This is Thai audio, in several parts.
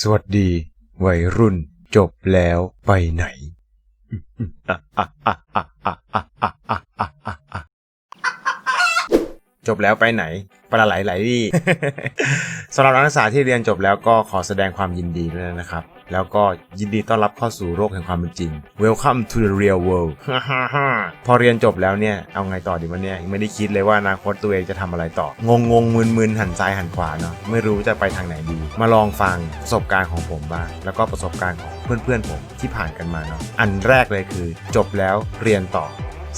สวัสดีวัยรุ่นจบแล้วไปไหน จบแล้วไปไหนปลาไหลไหลดี สำหรับนักศึกษาที่เรียนจบแล้วก็ขอแสดงความยินดีด้วยนะครับ แล้วก็ยินดีต้อนรับเข้าสู่โลกแห่งความเป็นจริง Welcome to the real world พอเรียนจบแล้วเนี่ย เอาไงต่อดีวะเนี่ยยังไม่ได้คิดเลยว่าอนาคตตัวเองจะทำอะไรต่อ งงงมึนมึนๆหันซ้ายหันขวาเนาะไม่รู้จะไปทางไหนดี มาลองฟังประสบการณ์ของผมบ้างแล้วก็ประสบการณ์ของเพื่อนๆผมที่ผ่านกันมาเนาะอันแรกเลยคือ จบแล้วเรียนต่อ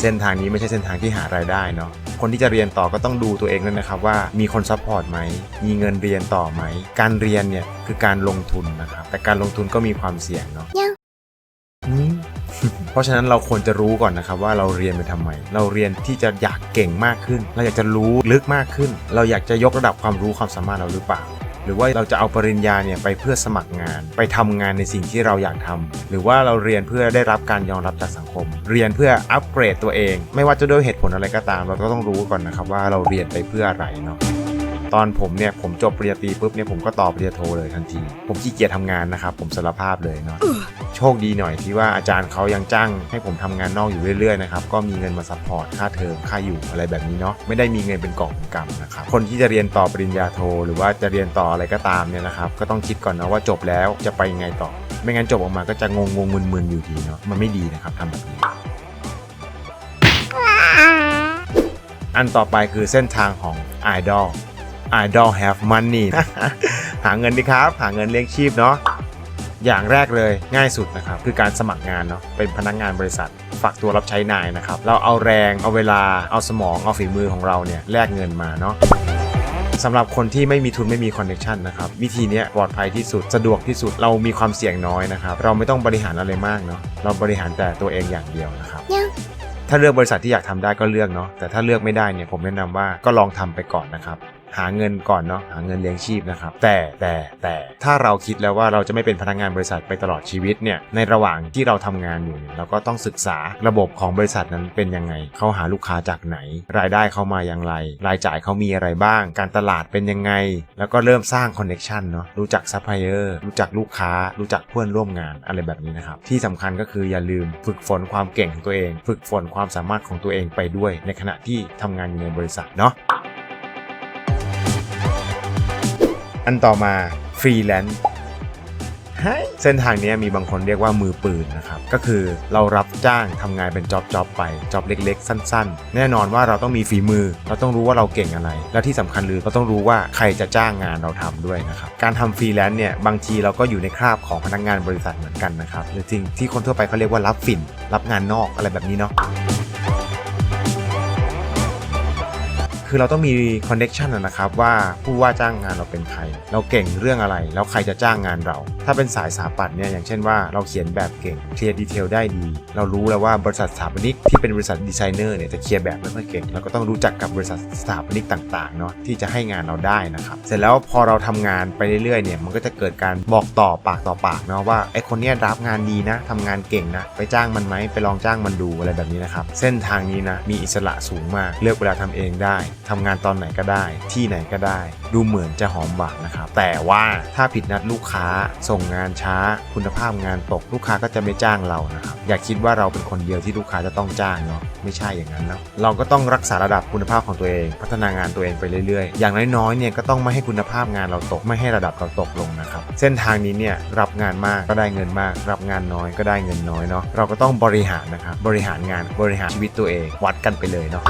เส้นทางนี้ไม่ใช่เส้นทางที่หารายได้เนาะ คนที่จะเรียนต่อก็ต้องดูตัวเองด้วยนะครับว่ามีคนซัพพอร์ตไหม มีเงินเรียนต่อไหม การเรียนเนี่ยคือการลงทุนนะครับ แต่การลงทุนก็มีความเสี่ยงเนาะอืมเพราะฉะนั้นเราควรจะรู้ก่อนนะครับว่าเราเรียนไปทำไม เราเรียนที่จะอยากเก่งมากขึ้น เราอยากจะรู้ลึกมากขึ้น เราอยากจะยกระดับความรู้ความสามารถเราหรือเปล่า หรือว่าเราจะเอาปริญญาเนี่ยไปเพื่อสมัครงาน ไปทำงานในสิ่งที่เราอยากทำหรือว่าเราเรียนเพื่อได้รับการยอมรับจากสังคม เรียนเพื่ออัปเกรดตัวเอง ไม่ว่าจะด้วยเหตุผลอะไรก็ตาม เราก็ต้องรู้ก่อนนะครับว่าเราเรียนไปเพื่ออะไรเนาะตอนผมเนี่ยผมจบปริญญาตรีปุ๊บเนี่ยผมก็ต่อปริญญาโทเลยทันที ผมขี้เกียจทำงานนะครับผมสารภาพเลยเนาะ โชคดีหน่อยที่ว่าอาจารย์เขายังจ้างให้ผมทำงานนอกอยู่เรื่อยๆนะครับก็มีเงินมาซัพพอร์ตค่าเทอมค่าอยู่อะไรแบบนี้เนาะไม่ได้มีเงินเป็นกอบเป็นกำนะครับคนที่จะเรียนต่อปริญญาโท หรือว่าจะเรียนต่ออะไรก็ตามเนี่ยนะครับก็ต้องคิดก่อนนะว่าจบแล้วจะไปยังไงต่อ ไม่งั้นจบออกมาก็จะงงงๆมึนๆอยู่ดีเนาะมันไม่ดีนะครับทำแบบนี้อันต่อไปคือเส้นทางของ Idol Idol have money หาเงินดีครับ หาเงินเลี้ยงชีพเนาะ อย่างแรกเลยง่ายสุดนะครับคือการสมัครงานเนาะเป็นพนักงานบริษัทฝากตัวรับใช้นายนะครับเราเอาแรงเอาเวลาเอาสมองเอาฝีมือของเราเนี่ยแลกเงินมาเนาะสำหรับคนที่ไม่มีทุนไม่มีคอนเนคชันนะครับวิธีเนี้ยปลอดภัยที่สุดสะดวกที่สุดเรามีความเสี่ยงน้อยนะครับเราไม่ต้องบริหารอะไรมากเนาะเราบริหารแต่ตัวเองอย่างเดียวนะครับถ้าเลือกบริษัทที่อยากทำได้ก็เลือกเนาะแต่ถ้าเลือกไม่ได้เนี่ยผมแนะนำว่าก็ลองทำไปก่อนนะครับ หาเงินก่อนเนาะหาเงินเลี้ยงชีพนะครับแต่แต่แต่ถ้าเราคิดแล้วว่าเราจะไม่เป็นพนักงานบริษัทไปตลอดชีวิตเนี่ยในระหว่างที่เราทำงานอยู่เนี่ยเราก็ต้องศึกษาระบบของบริษัทนั้นเป็นยังไงเขาหาลูกค้าจากไหน รายได้เขามาอย่างไร รายจ่ายเขามีอะไรบ้าง การตลาดเป็นยังไง แล้วก็เริ่มสร้างคอนเน็ชันเนาะรู้จักซัพพลายเออร์รู้จักลูกค้า รู้จักเพื่อนร่วมงานอะไรแบบนี้นะครับที่สำคัญก็คืออย่าลืมฝึกฝนความเก่งของตัวเอง ฝึกฝนความสามารถของตัวเองไปด้วย ในขณะที่ทำงานอยู่ในบริษัทเนาะ อันต่อมาฟรีแลนซ์เส้นทางนี้มีบางคนเรียกว่ามือปืนนะครับ ก็คือเรารับจ้างทำงานเป็นจ็อบจ็อบไปจ็อบเล็ก ๆ สั้น ๆ แน่นอนว่าเราต้องมีฝีมือ เราต้องรู้ว่าเราเก่งอะไร และที่สำคัญคือเราต้องรู้ว่าใครจะจ้างงานเราทำด้วยนะครับ การทำฟรีแลนซ์เนี่ยบางทีเราก็อยู่ในคราบของพนักงานบริษัทเหมือนกันนะครับหรือจริงที่คนทั่วไปเขาเรียกว่ารับฝิ่น รับงานนอกอะไรแบบนี้เนาะ คือเราต้องมีคอนเน็ชันนะครับว่าผู้ว่าจ้างงานเราเป็นใคร เราเก่งเรื่องอะไร แล้วใครจะจ้างงานเรา ถ้าเป็นสายสถาปัตย์เนี่ยอย่างเช่นว่าเราเขียนแบบเก่งเคลียร์ดีเทลได้ดี เรารู้แล้วว่าบริษัทสถาปนิกที่เป็นบริษัทดีไซเนอร์เนี่ยจะเคลียร์แบบไม่ค่อยเก่งเราก็ต้องรู้จักกับบริษัทสถาปนิกต่างๆเนาะที่จะให้งานเราได้นะครับเสร็จแล้วพอเราทำงานไปเรื่อยๆเนี่ยมันก็จะเกิดการบอกต่อปากต่อปากเนาะว่าไอคนเนี้ยรับงานดีนะทำงานเก่งนะไปจ้างมันไหมไปลองจ้างมันดูอะไรแบบนี้นะครับเส้นทางนี้นะมีอิสระสูงมากเลือกเวลาทำเองได้ทำงานตอนไหนก็ได้ ที่ไหนก็ได้ ดูเหมือนจะหอมหวานนะครับ แต่ว่าถ้าผิดนัดลูกค้าส่งงานช้า คุณภาพงานตกลูกค้าก็จะไม่จ้างเรานะครับอย่าคิดว่าเราเป็นคนเดียวที่ลูกค้าจะต้องจ้างเนาะไม่ใช่อย่างนั้นนะเราก็ต้องรักษาระดับคุณภาพของตัวเอง พัฒนางานตัวเองไปเรื่อยๆ อย่างน้อยๆเนี่ยก็ต้องไม่ให้คุณภาพงานเราตกไม่ให้ระดับเราตกลงนะครับเส้นทางนี้เนี่ยรับงานมากก็ได้เงินมาก รับงานน้อยก็ได้เงินน้อยเนาะเราก็ต้องบริหารนะครับบริหารงานบริหารชีวิตตัวเองวัดกันไปเลยเนาะ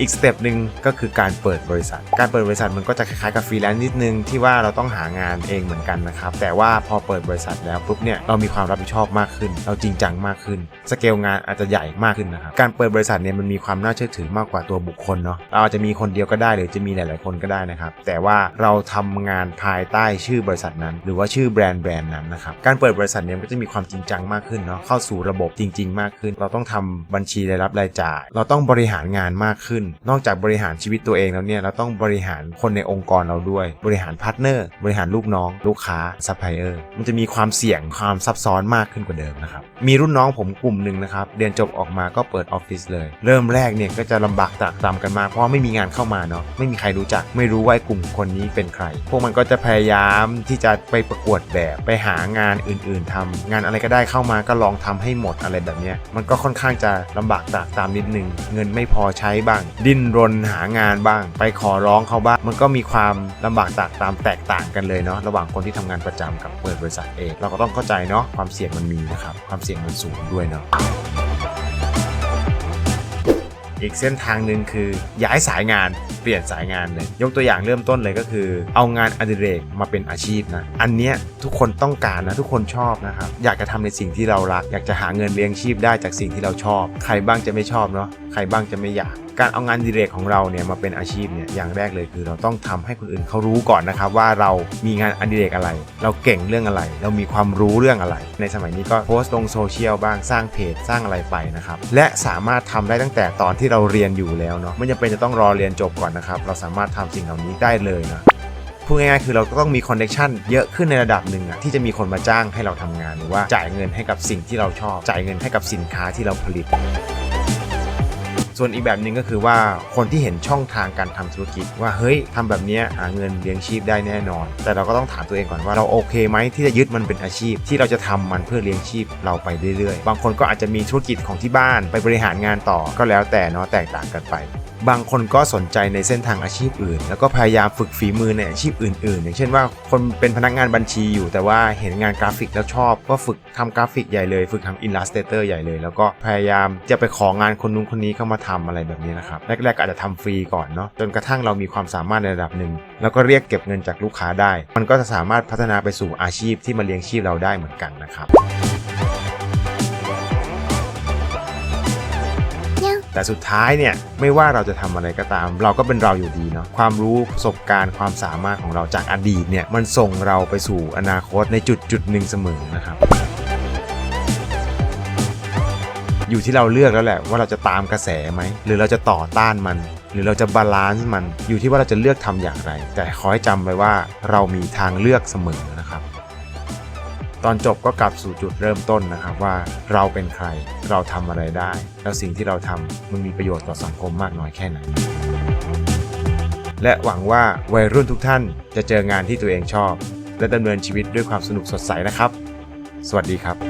อีกสเต็ปหนึ่งก็คือการเปิดบริษัท การเปิดบริษัทมันก็จะคล้ายๆกับฟรีแลนซ์นิดนึงที่ว่าเราต้องหางานเองเหมือนกันนะครับ แต่ว่าพอเปิดบริษัทแล้วปุ๊บเนี่ยเรามีความรับผิดชอบมากขึ้น เราจริงจังมากขึ้น สเกลงานอาจจะใหญ่มากขึ้นนะครับ การเปิดบริษัทเนี่ยมันมีความน่าเชื่อถือมากกว่าตัวบุคคลเนาะ เราอาจจะมีคนเดียวก็ได้หรือจะมีหลายๆคนก็ได้นะครับ แต่ว่าเราทำงานภายใต้ชื่อบริษัทนั้น หรือว่าชื่อแบรนด์แบรนด์นั้นนะครับ การเปิดบริษัทเนี่ยมันก็จะมีความจริงจังมากขึ้นเนาะ เข้าสู่ระบบจริง ๆ มากขึ้น เราต้องทำบัญชีรายรับรายจ่าย เราต้องบริหารงานมากขึ้นนอกจากบริหารชีวิตตัวเองแล้วเนี่ยเราต้องบริหารคนในองค์กรเราด้วย บริหารพาร์ทเนอร์ บริหารลูกน้อง ลูกค้าซัพพลายเออร์มันจะมีความเสี่ยงความซับซ้อนมากขึ้นกว่าเดิมนะครับมีรุ่นน้องผมกลุ่มหนึ่งนะครับเรียนจบออกมาก็เปิดออฟฟิศเลย เริ่มแรกเนี่ยก็จะลำบากตากตรำกันมาเพราะไม่มีงานเข้ามาเนาะไม่มีใครรู้จัก ไม่รู้ว่ากลุ่มคนนี้เป็นใคร พวกมันก็จะพยายามที่จะไปประกวดแบบไปหางานอื่น ๆทำงานอะไรก็ได้เข้ามาก็ลองทำให้หมดอะไรแบบเนี้ยมันก็ค่อนข้างจะลำบากตากตามนิดนึงเงินไม่พอใช้บ้างดิ้นรนหางานบ้าง ไปขอร้องเขาบ้าง มันก็มีความลำบากตากตามแตกต่างกันเลยเนาะระหว่างคนที่ทำงานประจำกับเปิดบริษัทเอง เราก็ต้องเข้าใจเนาะความเสี่ยงมันมีนะครับความเสี่ยงมันสูงด้วยเนาะอีกเส้นทางหนึ่งคือย้ายสายงานเปลี่ยนสายงานเลย ยกตัวอย่างเริ่มต้นเลยก็คือ เอางานอดิเรกมาเป็นอาชีพนะ อันเนี้ยทุกคนต้องการนะทุกคนชอบนะครับ อยากจะทำในสิ่งที่เรารัก อยากจะหาเงินเลี้ยงชีพได้จากสิ่งที่เราชอบ ใครบ้างจะไม่ชอบเนาะใครบ้างจะไม่อยาก การเอางานอดิเรกของเราเนี่ยมาเป็นอาชีพเนี่ยอย่างแรกเลยคือเราต้องทำให้คนอื่นเขารู้ก่อนนะครับว่าเรามีงานอดิเรกอะไร เราเก่งเรื่องอะไร เรามีความรู้เรื่องอะไร ในสมัยนี้ก็โพสต์ลงโซเชียลบ้างสร้างเพจสร้างอะไรไปนะครับและสามารถทำได้ตั้งแต่ตอนที่เราเรียนอยู่แล้วเนาะไม่จำเป็นจะต้องรอเรียนจบก่อนนะครับเราสามารถทำสิ่งเหล่านี้ได้เลยนะพูดง่ายๆคือเราก็ต้องมีคอนเน c ชันเยอะขึ้นในระดับหนึ่งอะที่จะมีคนมาจ้างให้เราทำงานหรือว่าจ่ายเงินให้กับสิ่งที่เราชอบ จ่ายเงินให้กับสินค้าที่เราผลิต ส่วนอีกแบบหนึ่งก็คือว่าคนที่เห็นช่องทางการทำธุรกิจ ว่าเฮ้ยทำแบบนี้หาเงินเลี้ยงชีพได้แน่นอน แต่เราก็ต้องถามตัวเองก่อนว่าเราโอเคไหมที่จะยึดมันเป็นอาชีพ ที่เราจะทำมันเพื่อเลี้ยงชีพเราไปเรื่อยๆ บางคนก็อาจจะมีธุรกิจของที่บ้านไปบริหารงานต่อก็แล้วแต่เนาะแตกต่างกันไปบางคนก็สนใจในเส้นทางอาชีพอื่น แล้วก็พยายามฝึกฝีมือในอาชีพอื่น ๆ อย่างเช่นว่าคนเป็นพนักงานบัญชีอยู่ แต่ว่าเห็นงานกราฟิกแล้วชอบ ก็ฝึกทำกราฟิกใหญ่เลย ฝึกทำอิลลัสเตเตอร์ใหญ่เลย แล้วก็พยายามจะไปของานคนนู้นคนนี้เข้ามาทำอะไรแบบนี้นะครับ แรกๆก็อาจจะทำฟรีก่อนเนาะจนกระทั่งเรามีความสามารถในระดับหนึ่งแล้วก็เรียกเก็บเงินจากลูกค้าได้ มันก็จะสามารถพัฒนาไปสู่อาชีพที่มาเลี้ยงชีพเราได้เหมือนกันนะครับ แต่สุดท้ายเนี่ยไม่ว่าเราจะทำอะไรก็ตาม เราก็เป็นเราอยู่ดีเนาะความรู้ประสบการณ์ความสามารถของเราจากอดีตเนี่ยมันส่งเราไปสู่อนาคตในจุดจุดหนึ่งเสมอนะครับอยู่ที่เราเลือกแล้วแหละว่าเราจะตามกระแสไหม หรือเราจะต่อต้านมัน หรือเราจะบาลานซ์มันอยู่ที่ว่าเราจะเลือกทำอย่างไร แต่ขอให้จำไว้ว่าเรามีทางเลือกเสมอนะครับ ตอนจบก็กลับสู่จุดเริ่มต้นนะครับว่าเราเป็นใครเราทำอะไรได้ แล้วสิ่งที่เราทำมันมีประโยชน์ต่อสังคมมากน้อยแค่ไหนและหวังว่าวัยรุ่นทุกท่านจะเจองานที่ตัวเองชอบ และดำเนินชีวิตด้วยความสนุกสดใสนะครับ สวัสดีครับ